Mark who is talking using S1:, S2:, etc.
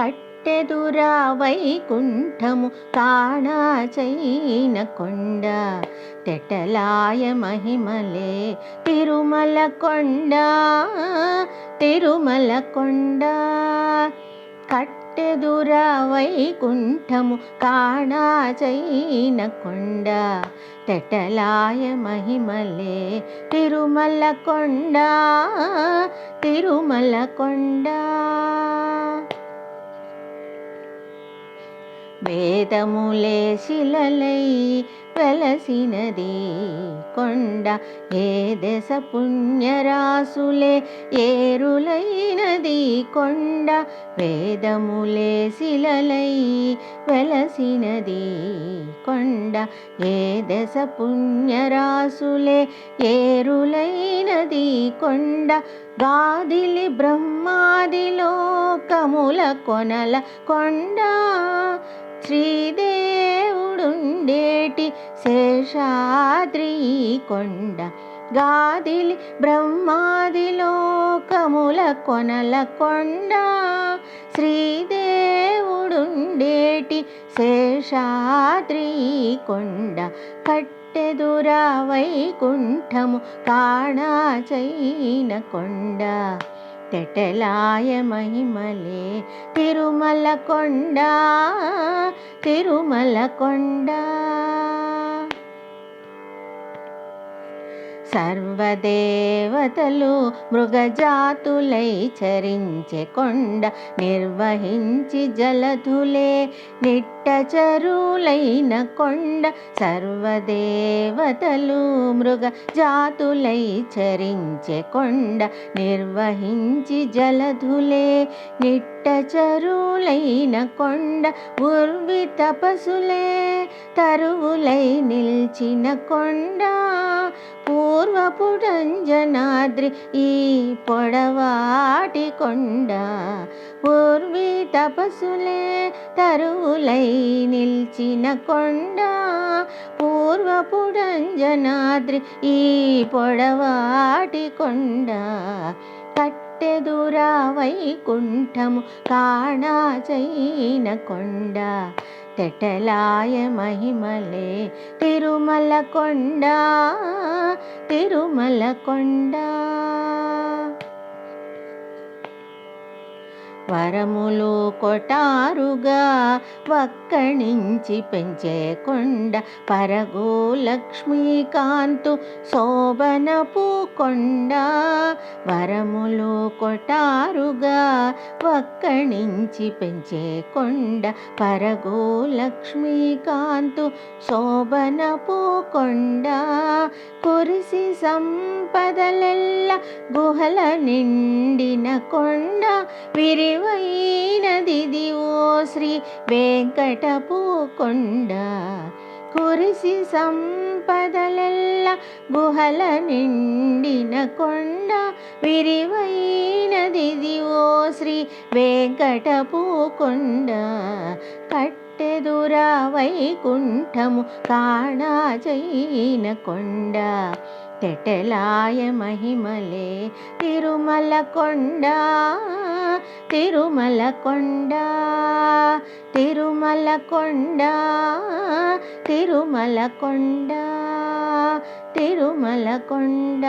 S1: కట్టెదురా వైకుంఠము కాణాచైన కొండ. తెటలాయ మహిమలే తిరుమల కొండ తిరుమల కొండ. కట్టెదురా వైకుంఠము కాణాచైన కొండ. తెటలాయ మహిమలే తిరుమల కొండ తిరుమల కొండ. వేదములే శిలలై వెలసినది కొండ ఏ దశ పుణ్యరాసులే ఏరులైనది కొండ వేదములే శిలలై వెలసినది కొండ ఏ దశ పుణ్యరాసులే ఏరులైనది కొండ గాదిలి బ్రహ్మాదిలోకముల కొనల కొండ శ్రీదేవుడుండేటి శేషాద్రి కొండ గాదిలి బ్రహ్మాదిలోకముల కొనల కొండ. శ్రీదేవుడుండేటి శేషాద్రి కొండ కట్టెదురా వైకుంఠము కాణాచైన కొండ. తెటలాయ మహిమలే. తిరుమల కొండ తిరుమల కొండ సర్వదేవతలు మృగజాతులై చరించే కొండ నిర్వహించి జలధులే నిట్టచరులైన కొండ. సర్వదేవతలు మృగజాతులై చరించే కొండ నిర్వహించి జలధులే నిట్ట నిట్టచరులైన కొండ ఉర్వి తపసులే తరువులై నిల్చిన కొండ. పూర్వపుటంజనాద్రి ఈ పొడవాటి కొండ. పూర్వీ తపసులే తరువులై నిల్చిన కొండ. పూర్వపుటంజనాద్రి ఈ పొడవాటి కొండ. కట్టెదురా వైకుంఠము కాణాచైన కొండ. తెటలాయ మహిమలే తిరుమల కొండ తిరుమల కొండ వరములు కొటారుగా వక్కణించి పెంచే కొండ పరగు లక్ష్మీకాంతు శోభనపు కొండ. వరములు కొటారుగా వక్కణించి పెంచే కొండ పరగు లక్ష్మీకాంతు శోభనపు కొండ. కురిసి సంపదలెల్ల గుహల నిండిన కొండ విరివైనది ఓ శ్రీ వెంకటపు కొండ కురిసి సంపదలెల్ల గుహల నిండిన కొండ విరివైనది ఓ శ్రీ వెంకటపు కొండ కట్ కట్టెదురా వైకుంఠము కాణాజైన కొండ. తెటలాయ మహిమలే తిరుమల కొండ తిరుమల కొండ. తిరుమల కొండ తిరుమల కొండ తిరుమల కొండ.